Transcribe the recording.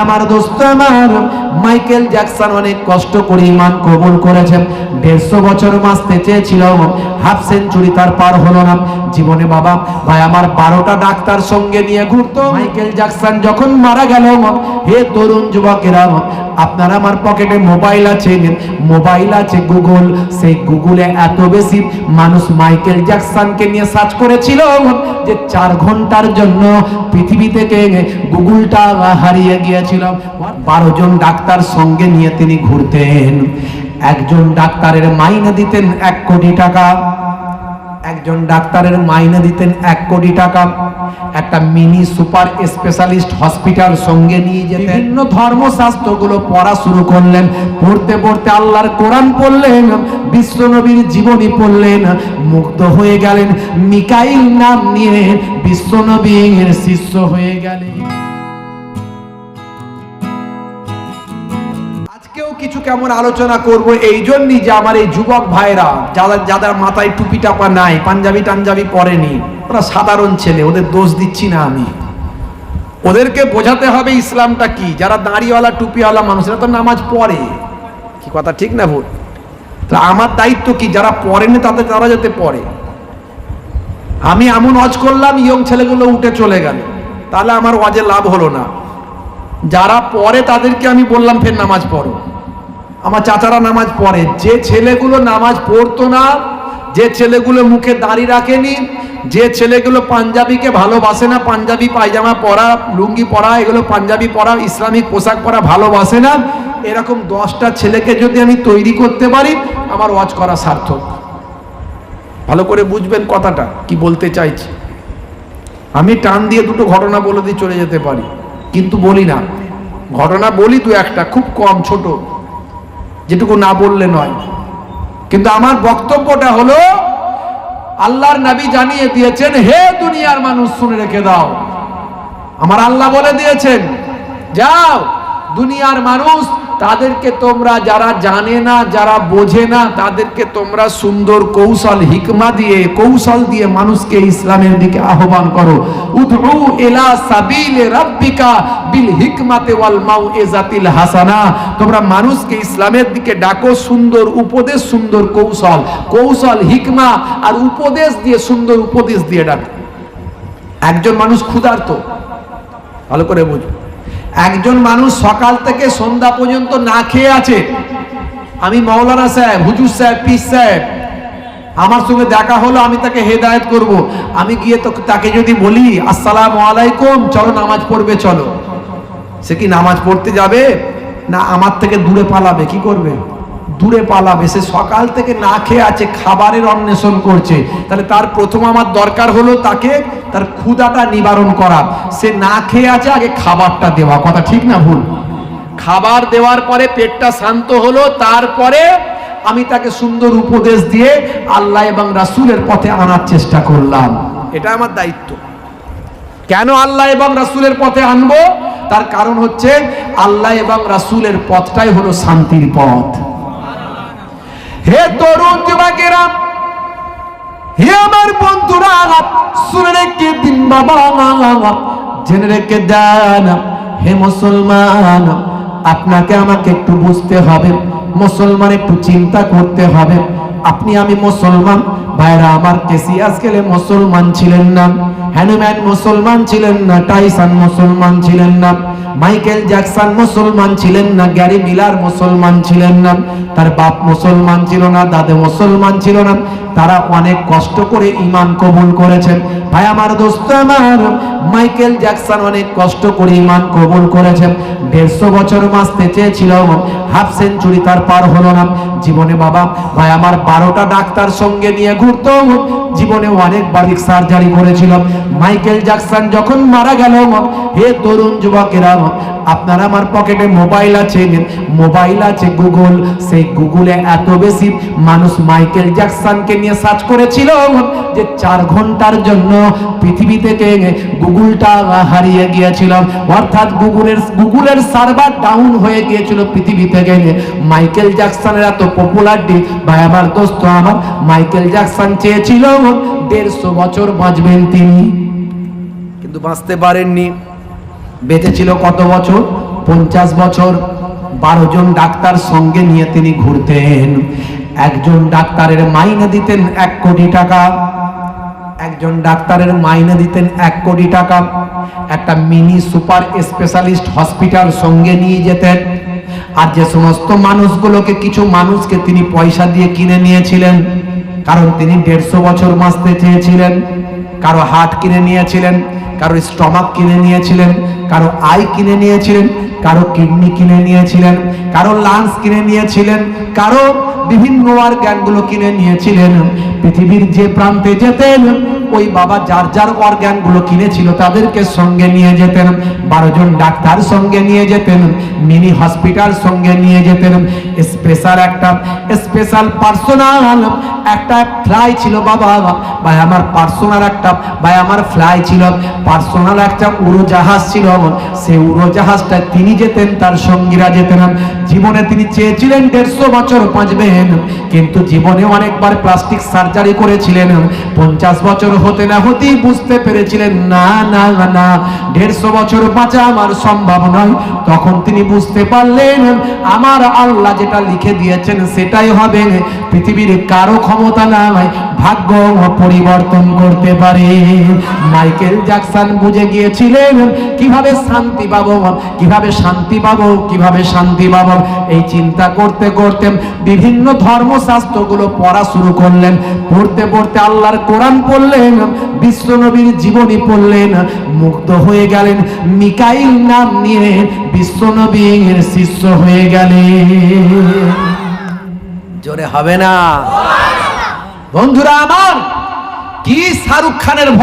আমার দোস্ত, আমার। মাইকেল জ্যাকসন অনেক কষ্ট করে ইমান কবুল করেছেন দেড়শো বছর বাঁচতে চেয়েছিল। হাফ সেঞ্চুরি তার পার হলো না। জীবনে বাবা, ভাই, আমার বারোটা ডাক্তার সঙ্গে নিয়ে ঘুরতো। মাইকেল জ্যাকসন যখন মারা গেল, হে তরুণ যুবকেরা আপনার আমার পকেটে মোবাইল আছে মোবাইল আছে গুগল সেই গুগলে এত বেশি মানুষ মাইকেল জ্যাকসনকে নিয়ে সার্চ করেছিল যে চার ঘণ্টার জন্য পৃথিবী থেকে গুগলটা হারিয়ে গিয়েছিল। বারো জন ডাক্তার সঙ্গে নিয়ে তিনি ঘুরতেন। একজন ডাক্তারের মাইনে দিতেন এক কোটি টাকা। একজন ডাক্তারের মাইনে দিতেন এক কোটি টাকা। একটা মিনি সুপার স্পেশালিস্ট হসপিটাল সঙ্গে নিয়ে যেতেন। বিভিন্ন ধর্মশাস্ত্রগুলো পড়া শুরু করলেন, পড়তে পড়তে আল্লাহর কোরআন পড়লেন বিশ্বনবীর জীবনী পড়লেন, মুগ্ধ হয়ে গেলেন, মিকাইল নাম নিয়ে বিশ্বনবীর শিষ্য হয়ে গেলেন। কিছু কেমন আলোচনা করব? এই জন্যই যে আমার এই যুবক ভাইরা যাদের যাদের মাথায় টুপি টাপা নাই, পাঞ্জাবি টাঞ্জাবি পরেনি, ওরা সাধারণ ছেলে, ওদের দোষ দিচ্ছি না আমি। ওদেরকে বোঝাতে হবে ইসলামটা কি? যারা দাড়িওয়ালা, টুপিওয়ালা মানুষেরা তো নামাজ পড়ে। কি কথা ঠিক না ভুল? তা আমার দায়িত্ব কি? যারা পড়েনি তাদের তারা যাতে পড়ে। আমি এমন অজ করলাম, ইয়ং ছেলেগুলো উঠে চলে গেল। তাহলে আমার ওয়াজে লাভ হলো না। যারা পড়ে তাদেরকে আমি বললাম, ফের নামাজ পড়ো। আমার চাচারা নামাজ পড়ে। যে ছেলেগুলো নামাজ পড়তো না, যে ছেলেগুলো মুখে দাড়ি রাখেনি, যে ছেলেগুলো পাঞ্জাবিকে ভালোবাসে না, পাঞ্জাবি পায়জামা পরা, লুঙ্গি পরা, এগুলো পাঞ্জাবি পরা, ইসলামিক পোশাক পরা ভালোবাসে না, এরকম দশটা ছেলেকে যদি আমি তৈরি করতে পারি, আমার ওয়াজ করা সার্থক। ভালো করে বুঝবেন কথাটা, কি বলতে চাইছি। আমি টান দিয়ে দুটো ঘটনা বলে দিয়ে চলে যেতে পারি, কিন্তু বলি না। ঘটনা বলি দু একটা, খুব কম, ছোট। যেটুকু না বললে নয়। কিন্তু আমার বক্তব্যটা হলো, আল্লাহর নাবি জানিয়ে দিয়েছেন, হে দুনিয়ার মানুষ, শুনে রেখে দাও। আমার আল্লাহ বলে দিয়েছেন, যাও। দুনিয়ার মানুষ, তাদেরকে তোমরা যারা জানে না, যারা বোঝে না, তাদেরকে তোমরা সুন্দর কৌশল, হিকমা দিয়ে, কৌশল দিয়ে মানুষকে ইসলামের দিকে আহ্বান করো। উদউ ইলা সাবিলে রাব্বিকা বিল হিকমাতে ওয়াল মাউইজাতিল হাসানা। তোমরা মানুষকে ইসলামের দিকে ডাকো, সুন্দর উপদেশ, সুন্দর কৌশল। কৌশল, হিকমা আর উপদেশ দিয়ে, সুন্দর উপদেশ দিয়ে ডাকো। একজন মানুষ ক্ষুধার্ত। ভালো করে বুঝো। একজন মানুষ সকাল থেকে সন্ধ্যা পর্যন্ত না খেয়ে আছে। আমি মৌলানা সাহেব, হুজুর সাহেব পিস সাহেব, আমার সঙ্গে দেখা হলো, আমি তাকে হেদায়ত করব। আমি গিয়ে তো তাকে যদি বলি, আসসালাম আলাইকুম, চলো নামাজ পড়বে, চলো। সে কি নামাজ পড়তে যাবে? না, আমার থেকে দূরে পালাবে, কি করবে? দূরে পালাবে সে সকাল থেকে না খেয়ে আছে, খাবারের অন্বেষণ করছে। তাহলে তার প্রথম আমার দরকার হলো তাকে তার ক্ষুদাটা নিবারণ করা। সে না খেয়ে আছে, আগে খাবারটা দেওয়া। কথা ঠিক না ভুল? খাবার দেওয়ার পরে পেটটা শান্ত হলো, তারপরে আমি তাকে সুন্দর উপদেশ দিয়ে আল্লাহ এবং রাসূলের পথে আনার চেষ্টা করলাম। এটা আমার দায়িত্ব। কেন আল্লাহ এবং রাসূলের পথে আনব? তার কারণ হচ্ছে আল্লাহ এবং রাসূলের পথটাই হলো শান্তির পথ। হে তরুণ যুবকেরা, হে আমার বন্ধুরা, শুনে রেখে দিন বাবা, জেনে রেখে দেন, হে মুসলমান, আপনাকে আমাকে একটু বুঝতে হবে, মুসলমান একটু চিন্তা করতে হবে। আপনি, আমি মুসলমান, ভাইরা, আমার কেসিয়াস গেলে মুসলমান ছিলেন না, হ্যানুম্যান মুসলমান ছিলেন না, টাইসান মুসলমান ছিলেন না। মাইকেল জ্যাকসন মুসলমান ছিলেন না, গ্যারি মিলার মুসলমান ছিলেন না, তার বাপ মুসলমান ছিল না, দাদে মুসলমান ছিল না, তারা অনেক কষ্ট করে ইমান কবুল করেছেন। ভাই আমার দোস্ত আমার, মাইকেল জ্যাকসন অনেক কষ্ট করে ইমান কবুল করেছেন। দেড়শো বছর বাঁচতে চেয়েছিল, হাফ সেঞ্চুরি তার পার হলো না। জীবনে বাবা, ভাই আমার বারোটা ডাক্তার সঙ্গে নিয়ে ঘুরতো, জীবনে অনেক অনেকবার সার্জারি করেছিল। মাইকেল জ্যাকসন যখন মারা গেল, হে তরুণ যুবকেরা আপনার আমার পকেটে মোবাইল আছে মোবাইল আছে গুগল সেই গুগলে এত বেশি মানুষ মাইকেল জ্যাকসনকে নিয়ে সার্চ করেছিল যে চার ঘণ্টার জন্য পৃথিবী থেকে গুগলটা হারিয়ে গিয়েছিল। অর্থাৎ গুগলের গুগলের সার্ভার ডাউন হয়ে গিয়েছিল পৃথিবী থেকে। মাইকেল জ্যাকসনের এত পপুলারিটি ভাই আমার দোস্ত, আমার মাইকেল জ্যাকসন চেয়েছিল দেড়শো বছর বাঁচবেন তিনি। কিন্তু বাঁচতে পারেননি। বেঁচে ছিল কত বছর? পঞ্চাশ বছর। বারো জন ডাক্তার সঙ্গে নিয়ে তিনি ঘুরতেন। একজন ডাক্তারের মাইনে দিতেন এক কোটি টাকা। একজন ডাক্তারের মাইনে দিতেন এক কোটি টাকা। একটা মিনি সুপার স্পেশালিস্ট হসপিটাল সঙ্গে নিয়ে যেতেন। আর যে সমস্ত মানুষগুলোকে, কিছু মানুষকে তিনি পয়সা দিয়ে কিনে নিয়েছিলেন কারণ তিনি দেড়শো বছর বাঁচতে চেয়েছিলেন, কারও হার্ট কিনে নিয়েছিলেন, কারও স্টমাক কিনে নিয়েছিলেন, কারও আই কিনে নিয়েছিলেন, কারও কিডনি কিনে নিয়েছিলেন, কারও লাংস কিনে নিয়েছিলেন, কারও বিভিন্ন অর্গ্যানগুলো কিনে নিয়েছিলেন। পৃথিবীর যে প্রান্তে যেতেন, ওই বাবা যার যার অর্গ্যানগুলো কিনেছিল তাদেরকে সঙ্গে নিয়ে যেতেন। বারো জন ডাক্তার সঙ্গে নিয়ে যেতেন, মিনি হসপিটাল সঙ্গে নিয়ে যেতেন। স্পেশাল একটা, স্পেশাল পার্সোনাল একটা ফ্লাই ছিল, বাবা, ভাই, আমার পার্সোনাল একটা, ভাই, আমার ফ্লাই ছিল। পার্সোনাল একটা উড়োজাহাজ ছিল সেই উড়োজাহাজটা তিনি যেতেন, তার সঙ্গীরা যেতেন। জীবনে তিনি চেয়েছিলেন দেড়শো বছর বাঁচবেন, কিন্তু জীবনে অনেকবার প্লাস্টিক সার্জারি করেছিলেন। পঞ্চাশ বছর হতে না হতেই বুঝতে পেরেছিলেন, না না না দেড়শো বছর বাঁচা আমার সম্ভব নয়। তখন তিনি বুঝতে পারলেন, আমার আল্লাহ যেটা লিখে দিয়েছেন, সেটাই হবে। পৃথিবীর কারও ক্ষমতা নাই, ভাগ্য পরিবর্তন করতে পারে। মাইকেল জ্যাকসন বুঝে গিয়েছিলেন, কীভাবে শান্তি পাবো কীভাবে শান্তি পাবো? কীভাবে শান্তি পাবো? এই চিন্তা করতে করতে বিভিন্ন ধর্মশাস্ত্রগুলো পড়া শুরু করলেন। পড়তে পড়তে আল্লাহর কোরআন পড়লেন, বিশ্ব নবীর জীবনী পড়লেন, মুগ্ধ হয়ে গেলেন। মিকাইল নাম নিয়ে বিশ্ব নবীর শিষ্য হয়ে গেলেন। জোরে হবে না? বন্ধুরা আমার কি শাহরুখ খানের ভক্ত?